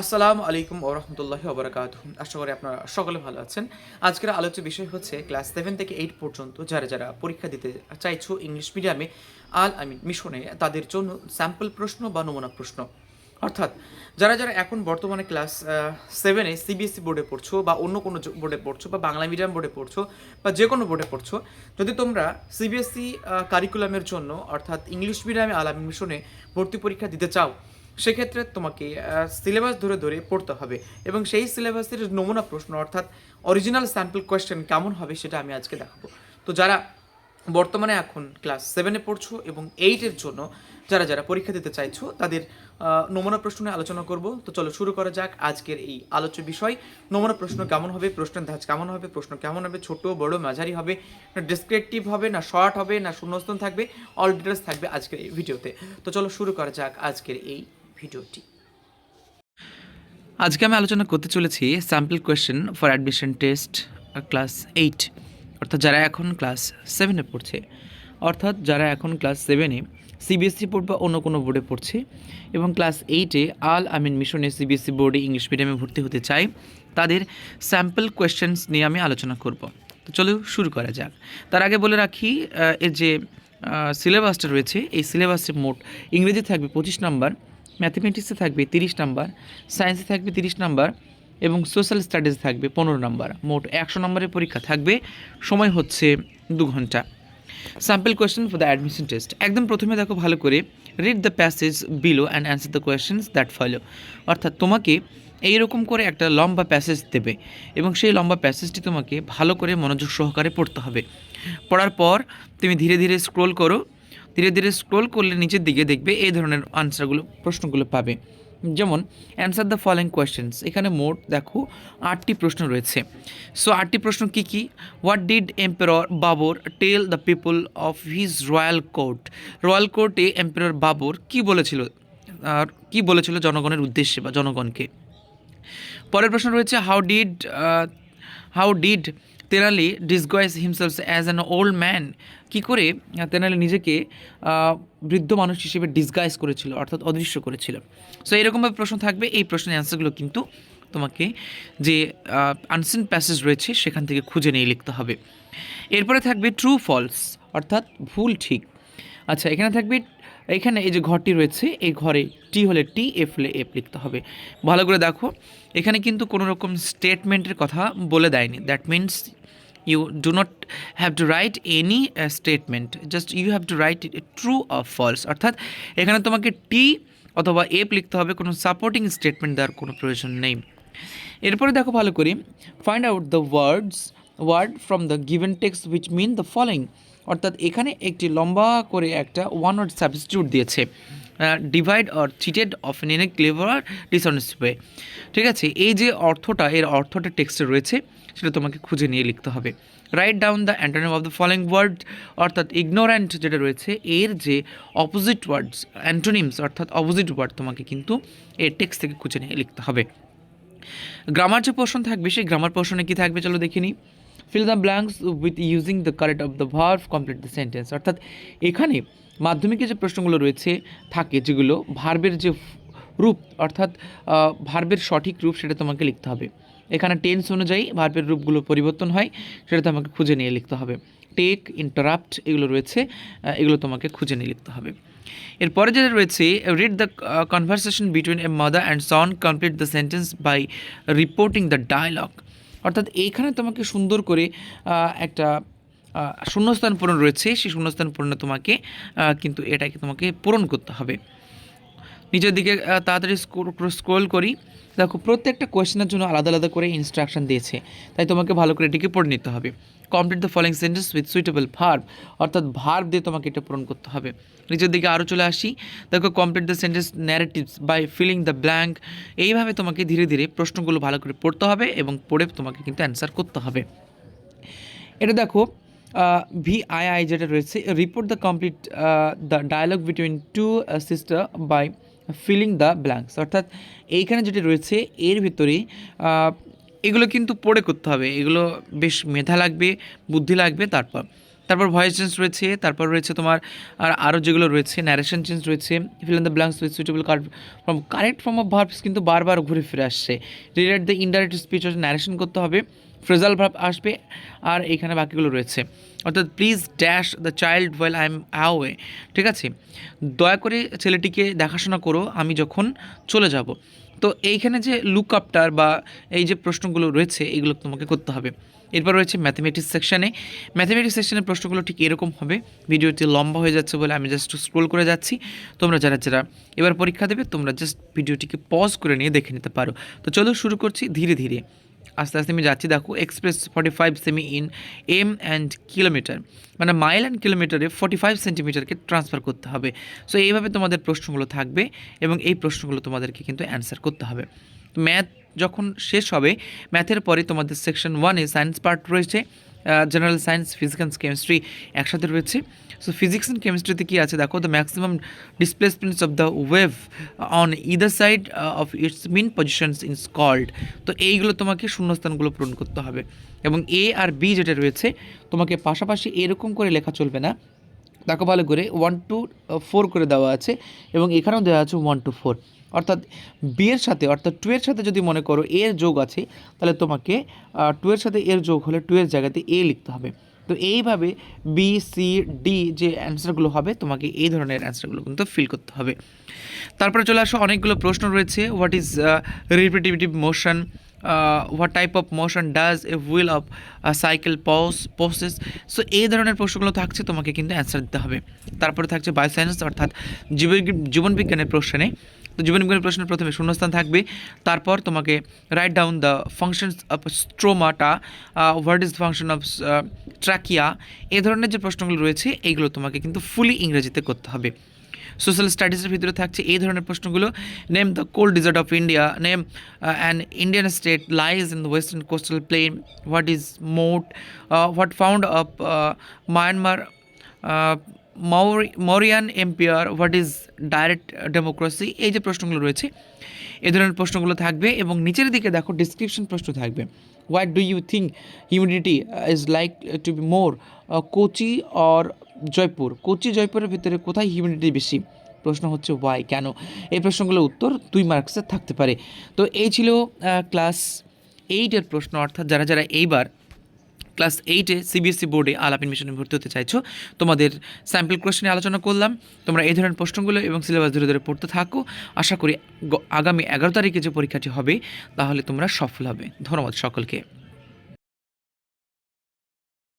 আসসালামু আলাইকুম ওরহমতুল্লাহি ওবরাকাত আশা করি আপনারা সকলে ভালো আছেন। আজকের আলোচ্য বিষয় হচ্ছে ক্লাস সেভেন থেকে এইট পর্যন্ত যারা যারা পরীক্ষা দিতে চাইছো ইংলিশ মিডিয়ামে আল আমিন মিশনে, তাদের জন্য স্যাম্পল প্রশ্ন বা নমুনা প্রশ্ন। অর্থাৎ যারা যারা এখন বর্তমানে ক্লাস সেভেনে সিবিএসসি বোর্ডে পড়ছো বা অন্য কোনো বোর্ডে পড়ছো বা বাংলা মিডিয়াম বোর্ডে পড়ছো বা যে কোনো বোর্ডে পড়ছো, যদি তোমরা সিবিএসসি কারিকুলামের জন্য, অর্থাৎ ইংলিশ মিডিয়ামে আল আমিন মিশনে ভর্তি পরীক্ষা দিতে চাও সেক্ষেত্রে তোমাকে সিলেবাস ধরে ধরে পড়তে হবে এবং সেই সিলেবাসের নমুনা প্রশ্ন, অর্থাৎ অরিজিনাল স্যাম্পল কোয়েশ্চেন কেমন হবে সেটা আমি আজকে দেখাবো। তো যারা বর্তমানে এখন ক্লাস সেভেনে পড়ছো এবং এইটের জন্য যারা যারা পরীক্ষা দিতে চাইছো, তাদের নমুনা প্রশ্ন আলোচনা করব। তো চলো শুরু করা যাক আজকের এই আলোচ্য বিষয়। নমুনা প্রশ্ন কেমন হবে, প্রশ্নের ধাঁচ কেমন হবে, প্রশ্ন কেমন হবে, ছোট, বড়, মাঝারি হবে, না ডিসক্রিপটিভ হবে, না শর্ট হবে, না শূন্যস্থান থাকবে অল ডিটেলস থাকবে আজকের এই ভিডিওতে তো চলো শুরু করা যাক আজকের এই ভিডিওটি। আজকে আমি আলোচনা করতে চলেছি sample question for admission test class eight অর্থাৎ যারা এখন ক্লাস সেভেনে পড়ছে, অর্থাৎ যারা এখন ক্লাস সেভেনে সিবিএসসি বোর্ড বা অন্য কোনো বোর্ডে পড়ছে এবং ক্লাস এইটে আল আমিন মিশনে সিবিএসসি বোর্ডে ইংলিশ মিডিয়ামে ভর্তি হতে চায়, তাদের স্যাম্পল কোয়েশ্চেন্স নিয়ে আমি আলোচনা করব। তো চলো শুরু করা যাক। তার আগে বলে রাখি এর যে সিলেবাসটা রয়েছে, এই সিলেবাসে মোট ইংরেজি থাকবে পঁচিশ নাম্বার ম্যাথমেটিক্সে থাকবে তিরিশ নাম্বার, সায়েন্সে থাকবে তিরিশ নাম্বার এবং সোশ্যাল স্টাডিজ থাকবে পনেরো নাম্বার। মোট একশো নম্বরের পরীক্ষা থাকবে, সময় হচ্ছে দু ঘণ্টা। Sample question for the admission test একদম প্রথমে দেখো ভালো করে read the passage below and answer the questions that follow অর্থাৎ তোমাকে এইরকম করে একটা লম্বা প্যাসেজ দেবে এবং সেই লম্বা প্যাসেজটি তোমাকে ভালো করে মনোযোগ সহকারে পড়তে হবে। পড়ার পর তুমি ধীরে ধীরে স্ক্রোল করো ধীরে ধীরে স্ক্রোল করলে নিচের দিকে দেখবে এই ধরনের আনসারগুলো প্রশ্নগুলো পাবে। যেমন অ্যান্সার দ্য ফলোয়িং কোয়েশ্চেন্স এখানে মোট দেখো আটটি প্রশ্ন রয়েছে। সো আটটি প্রশ্ন কি কি? What did emperor Babur tell the people of his royal court royal কোর্টে এম্পেরর বাবর কি বলেছিল? আর কি বলেছিল জনগণের উদ্দেশ্যে বা জনগণকে? পরের প্রশ্ন রয়েছে how did how did Tenali disguise himself as an old man কী করে তেনালি নিজেকে বৃদ্ধ মানুষ হিসেবে ডিসগাইজ করেছিল, অর্থাৎ অদৃশ্য করেছিল। সো এরকমভাবে প্রশ্ন থাকবে, এই প্রশ্নের অ্যান্সারগুলো কিন্তু তোমাকে যে আনসিন প্যাসেজ রয়েছে, সেখান থেকে খুঁজে নিয়ে লিখতে হবে। এরপরে থাকবে ট্রু ফলস অর্থাৎ ভুল ঠিক। আচ্ছা এখানে থাকবে এখানে এই যে ঘরটি রয়েছে, এই ঘরে টি হলে টি, এফ হলে এফ লিখতে হবে। ভালো করে দেখো, এখানে কিন্তু কোনো রকম স্টেটমেন্টের কথা বলে দেয়নি। That means you do not have to write any statement just you have to write true of false অর্থাৎ এখানে তোমাকে টি অথবা এফ লিখতে হবে, কোনো সাপোর্টিং স্টেটমেন্ট দেওয়ার কোনো প্রয়োজন নেই। এরপরে দেখো ভালো করে find out the words word from the given text which mean the following অর্থাৎ এখানে একটি লম্বা করে একটা ওয়ান ওয়ার্ড সাবস্টিটিউট দিয়েছে divide or cheated of in a clever dishonest way ঠিক আছে, এই যে অর্থটা, এর অর্থটা টেক্সটে রয়েছে, সেটা তোমাকে খুঁজে নিয়ে লিখতে হবে। Write down the antonym of the following word অর্থাৎ ইগনোরেন্ট যেটা রয়েছে, এর যে অপোজিট ওয়ার্ডস অ্যান্টোনিমস অর্থাৎ অপোজিট ওয়ার্ড তোমাকে কিন্তু এর টেক্সট থেকে খুঁজে নিয়ে লিখতে হবে। গ্রামার যে পোর্শন থাকবে, সেই গ্রামার পোর্শনে কী থাকবে, চলো দেখে নিই। Fill the blanks with using the correct of the verb complete the sentence অর্থাৎ এখানে মাধ্যমিকে যে প্রশ্নগুলো রয়েছে থাকে, যেগুলো ভার্বের যে রূপ, অর্থাৎ ভার্বের সঠিক রূপ সেটা তোমাকে লিখতে হবে। এখানে টেন্স অনুযায়ী ভার্বের রূপগুলো পরিবর্তন হয়, সেটা তোমাকে খুঁজে নিয়ে লিখতে হবে। টেক ইন্টারাপ্ট এগুলো রয়েছে এগুলো তোমাকে খুঁজে নিয়ে লিখতে হবে। এরপরে যেটা রয়েছে read the conversation between a mother and son complete the sentence by reporting the dialogue অর্থাৎ এইখানে তোমাকে সুন্দর করে একটা শূন্যস্থান পূরণ রয়েছে। সেই শূন্যস্থান পূরণে তোমাকে কিন্তু এটাকে তোমাকে পূরণ করতে হবে। নিচের দিকে তাড়াতাড়ি স্ক্রোল করি দেখো, প্রত্যেকটা কোয়েশ্চেনের জন্য আলাদা আলাদা করে ইনস্ট্রাকশন দিয়েছে। তাই তোমাকে ভালো করে এটিকে পড়ে নিতে হবে। Complete the following sentence with suitable verb অর্থাৎ ভার্ব দিয়ে তোমাকে এটা পূরণ করতে হবে। নিচের দিকে আরও চলে আসি। দেখো complete the sentence narratives by filling the blank এইভাবে তোমাকে ধীরে ধীরে প্রশ্নগুলো ভালো করে পড়তে হবে এবং পড়ে তোমাকে কিন্তু অ্যান্সার করতে হবে। এটা দেখো ভি আই আই যেটা রয়েছে। Report the complete the dialogue between two sister by filling the blanks অর্থাৎ এইখানে যেটি রয়েছে, এর ভিতরে এগুলো কিন্তু পড়ে করতে হবে। এগুলো বেশ মেধা লাগবে, বুদ্ধি লাগবে, তারপর। তারপর ভয়েস চেঞ্জ রয়েছে, তারপর রয়েছে তোমার, আর আরও যেগুলো রয়েছে ন্যারেশন চেঞ্জ রয়েছে fill in the blanks with suitable car from correct form of verbs কিন্তু বারবার ঘুরে ফিরে আসছে। Relate the indirect speech narration করতে হবে। ফ্রেজাল ভার্ব আসবে আর এখানে বাকিগুলো রয়েছে। অর্থাৎ please dash the child well I am away ঠিক আছে? দয়া করে ছেলেটিকে দেখাশোনা করো, আমি যখন চলে যাব। তো এইখানে যে লুক আপটার বা এই যে প্রশ্নগুলো রয়েছে, এগুলো তোমাকে করতে হবে। এরপর রয়েছে ম্যাথমেটিক্স সেকশানে ম্যাথমেটিক্স সেকশনের প্রশ্নগুলো ঠিক এরকম হবে। ভিডিওটি লম্বা হয়ে যাচ্ছে বলে আমি জাস্ট স্ক্রোল করে যাচ্ছি। তোমরা যারা যারা এবার পরীক্ষা দেবে, তোমরা জাস্ট ভিডিওটিকে পজ করে নিয়ে দেখে নিতে পারো। তো চলো শুরু করছি ধীরে ধীরে। আস্তে আস্তে আমি যাচ্ছি, দেখো express forty five semi in M and kilometre মানে মাইল অ্যান্ড কিলোমিটারে ফর্টি ফাইভ সেন্টিমিটারকে ট্রান্সফার করতে হবে। সো এইভাবে তোমাদের প্রশ্নগুলো থাকবে এবং এই প্রশ্নগুলো তোমাদেরকে কিন্তু অ্যান্সার করতে হবে। ম্যাথ যখন শেষ হবে ম্যাথের পরে তোমাদের সেকশন ওয়ানে সায়েন্স পার্ট রয়েছে। General science physics and chemistry একসাথে রয়েছে। সো ফিজিক্স অ্যান্ড কেমিস্ট্রিতে কী আছে? দেখো the maximum displacements of the wave on either side of its mean positions in called তো এইগুলো তোমাকে শূন্যস্থানগুলো পূরণ করতে হবে। এবং এ আর বি যেটা রয়েছে, তোমাকে পাশাপাশি এরকম করে লেখা চলবে না। দেখো ভালো করে ওয়ান টু ফোর করে দেওয়া আছে। এবং এখানেও দেওয়া আছে ওয়ান টু ফোর অর্থাৎ বি এর সাথে, অর্থাৎ টু এর সাথে যদি মনে করো এর যোগ আছে, তাহলে তোমাকে টু এর সাথে এর যোগ হলে টু এর জায়গাতে এ লিখতে হবে। তো এইভাবে বি সি ডি যে অ্যান্সারগুলো হবে, তোমাকে এই ধরনের অ্যান্সারগুলো কিন্তু ফিল করতে হবে। তারপরে চলে আসো, অনেকগুলো প্রশ্ন রয়েছে। What is repetitive motion what type of motion does a wheel of cycle pos process so এই ধরনের প্রশ্নগুলো থাকছে, তোমাকে কিন্তু অ্যান্সার দিতে হবে। তারপরে থাকছে বায়োসায়েন্স অর্থাৎ জীবন জীবনবিজ্ঞানের প্রশ্নে। তো জীবনবিজ্ঞানের প্রশ্নের প্রথমে শূন্যস্থান থাকবে। তারপর তোমাকে write down the functions of stomata what is function of trachea এই ধরনের যে প্রশ্নগুলো রয়েছে, এইগুলো তোমাকে কিন্তু ফুলি ইংরেজিতে করতে হবে। সোশ্যাল স্টাডিজের ভিতরে থাকছে এই ধরনের প্রশ্নগুলো। Name the cold desert of India name an Indian state lies in the western coastal plain what is mote what found of Myanmar Mauri Mauryan empire what is direct democracy এই যে প্রশ্নগুলো রয়েছে, এ ধরনের প্রশ্নগুলো থাকবে এবং নিচের দিকে দেখো ডিসক্রিপশন প্রশ্ন থাকবে। What do you think humidity is like to be more Kochi or Jaipur Kochi জয়পুরের ভিতরে কোথায় হিউমিডিটি বেশি? প্রশ্ন হচ্ছে ওয়াই কেন? এই প্রশ্নগুলোর উত্তর দুই মার্কসের থাকতে পারে। তো এই ছিল ক্লাস এইটের প্রশ্ন, অর্থাৎ যারা যারা এইবার ক্লাস এইটে সিবিএসসি বোর্ডে আলাপিন মিশনে ভর্তি হতে চাইছো, তোমাদের স্যাম্পল কোয়েশ্চনে আলোচনা করলাম। তোমরা এই ধরনের প্রশ্নগুলো এবং সিলেবাস ধরে ধরে পড়তে থাকো। আশা করি আগামী এগারো তারিখে যে পরীক্ষাটি হবে, তাহলে তোমরা সফল হবে। ধন্যবাদ সকলকে।